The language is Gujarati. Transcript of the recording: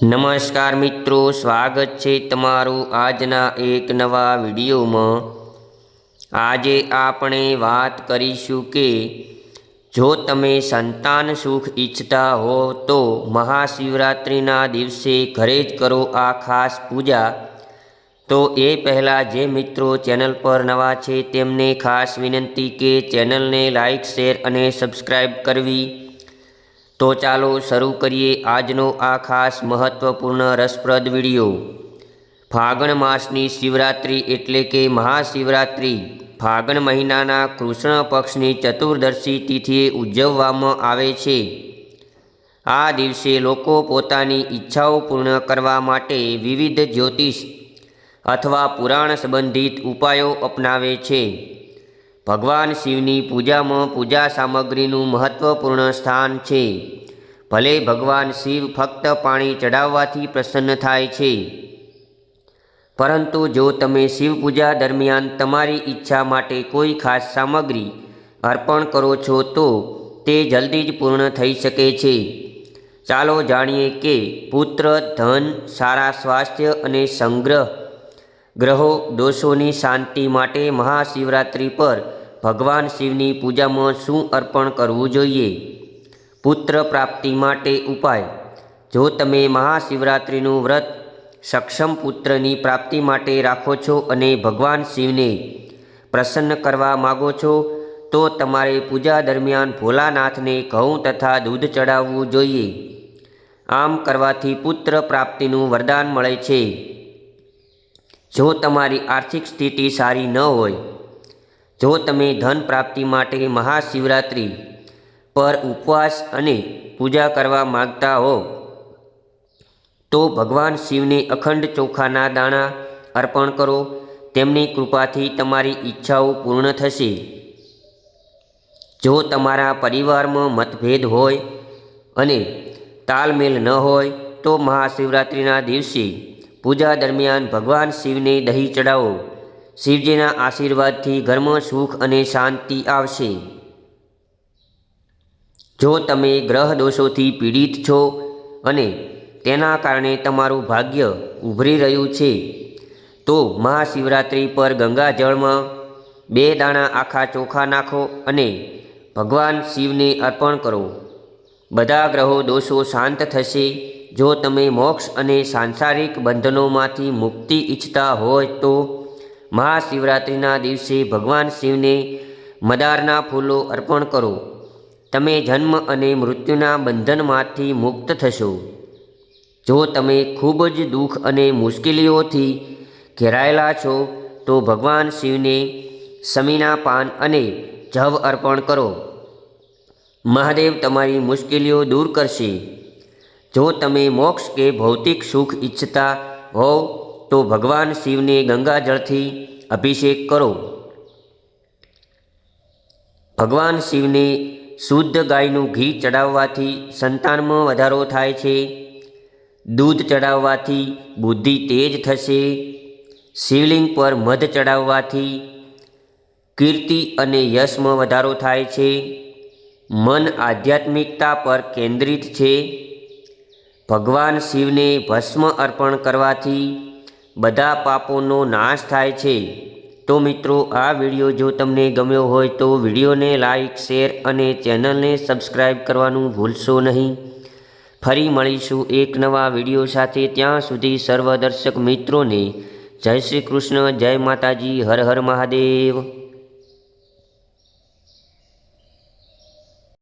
નમસ્કાર મિત્રો, સ્વાગત છે તમારું આજના એક નવા વિડીયોમાં. આજે આપણે વાત કરીશું કે, જો તમે સંતાન સુખ ઈચ્છતા હો તો મહાશિવરાત્રિના દિવસે ઘરે જ કરો આ ખાસ પૂજા. તો એ પહેલાં જે મિત્રો ચેનલ પર નવા છે તેમને ખાસ વિનંતી કે ચેનલને લાઇક શેર અને સબસ્ક્રાઈબ કરવી. તો ચાલો શરૂ કરીએ આજનો આ ખાસ મહત્વપૂર્ણ રસપ્રદ વીડિયો. ફાગણ માસની શિવરાત્રિ એટલે કે મહાશિવરાત્રિ ફાગણ મહિનાના કૃષ્ણ પક્ષની ચતુર્દશી તિથિએ ઉજવવામાં આવે છે. આ દિવસે લોકો પોતાની ઈચ્છાઓ પૂર્ણ કરવા માટે વિવિધ જ્યોતિષ અથવા પુરાણ સંબંધિત ઉપાયો અપનાવે છે. ભગવાન શિવની પૂજામાં પૂજા સામગ્રીનું મહત્વપૂર્ણ સ્થાન છે. ભલે ભગવાન શિવ ફક્ત પાણી ચડાવવાથી પ્રસન્ન થાય છે. પરંતુ જો તમે શિવ પૂજા દરમિયાન તમારી ઈચ્છા માટે કોઈ ખાસ સામગ્રી અર્પણ કરો છો તો તે જલ્દી જ પૂર્ણ થઈ શકે છે. ચાલો જાણીએ કે પુત્ર, ધન, સારા સ્વાસ્થ્ય અને સંગ્રહ ગ્રહો, દોષોની શાંતિ માટે મહાશિવરાત્રિ પર ભગવાન શિવની પૂજામાં શું અર્પણ કરવું જોઈએ? પુત્ર પ્રાપ્તિ માટે ઉપાય. જો તમે મહાશિવરાત્રિનું વ્રત સક્ષમ પુત્રની પ્રાપ્તિ માટે રાખો છો અને ભગવાન શિવને પ્રસન્ન કરવા માગો છો, તો તમારે પૂજા દરમિયાન ભોલાનાથને ઘઉં તથા દૂધ ચડાવવું જોઈએ. આમ કરવાથી પુત્ર પ્રાપ્તિનું વરદાન મળે છે. જો તમારી આર્થિક સ્થિતિ સારી ન હોય જો તમે ધન પ્રાપ્તિ માટે મહાશિવરાત્રિ પર ઉપવાસ અને પૂજા કરવા માગતા હો, તો ભગવાન શિવને અખંડ ચોખાના દાણા અર્પણ કરો. તેમની કૃપાથી તમારી ઈચ્છાઓ પૂર્ણ થશે. જો તમારા પરિવારમાં મતભેદ હોય અને તાલમેલ ન હોય, તો મહાશિવરાત્રિના દિવસે પૂજા દરમિયાન ભગવાન શિવને દહીં ચડાવો શિવજીના આશીર્વાદથી ઘરમાં સુખ અને શાંતિ આવશે. જો તમે ગ્રહ દોષોથી પીડિત છો અને તેના કારણે તમારું ભાગ્ય ઉભરી રહ્યું છે, તો મહાશિવરાત્રિ પર ગંગાજળમાં બે દાણા આખા ચોખા નાખો અને ભગવાન શિવને અર્પણ કરો. બધા ગ્રહો દોષો શાંત થશે. જો તમે મોક્ષ અને સાંસારિક બંધનોમાંથી મુક્તિ ઈચ્છતા હોય તો મહાશિવરાત્રિના દિવસે ભગવાન શિવને મદારના ફૂલો અર્પણ કરો. તમે જન્મ અને મૃત્યુના બંધનમાંથી મુક્ત થશો. જો તમે ખૂબ જ દુઃખ અને મુશ્કેલીઓથી ઘેરાયેલા છો, તો ભગવાન શિવને સમીના પાન અને જવ અર્પણ કરો. મહાદેવ તમારી મુશ્કેલીઓ દૂર કરશે. જો તમે મોક્ષ કે ભૌતિક સુખ ઈચ્છતા હોવ તો ભગવાન શિવને ગંગાજળથી અભિષેક કરો. ભગવાન શિવને શુદ્ધ ગાયનું ઘી ચડાવવાથી સંતાનમાં વધારો થાય છે. દૂધ ચડાવવાથી બુદ્ધિ તેજ થશે. શિવલિંગ પર મધ ચડાવવાથી કીર્તિ અને યશમાં વધારો થાય છે. મન આધ્યાત્મિકતા પર કેન્દ્રિત છે. ભગવાન શિવને ભસ્મ અર્પણ કરવાથી બધા પાપોનો નાશ થાય છે. તો મિત્રો, આ વીડિયો જો તમને ગમ્યો હોય તો વિડીયોને લાઇક શેર અને ચેનલને સબસ્ક્રાઈબ કરવાનું ભૂલશો નહીં. ફરી મળીશું એક નવા વીડિયો સાથે. ત્યાં સુધી સર્વ દર્શક મિત્રોને જય શ્રી કૃષ્ણ, જય માતાજી, હર હર મહાદેવ.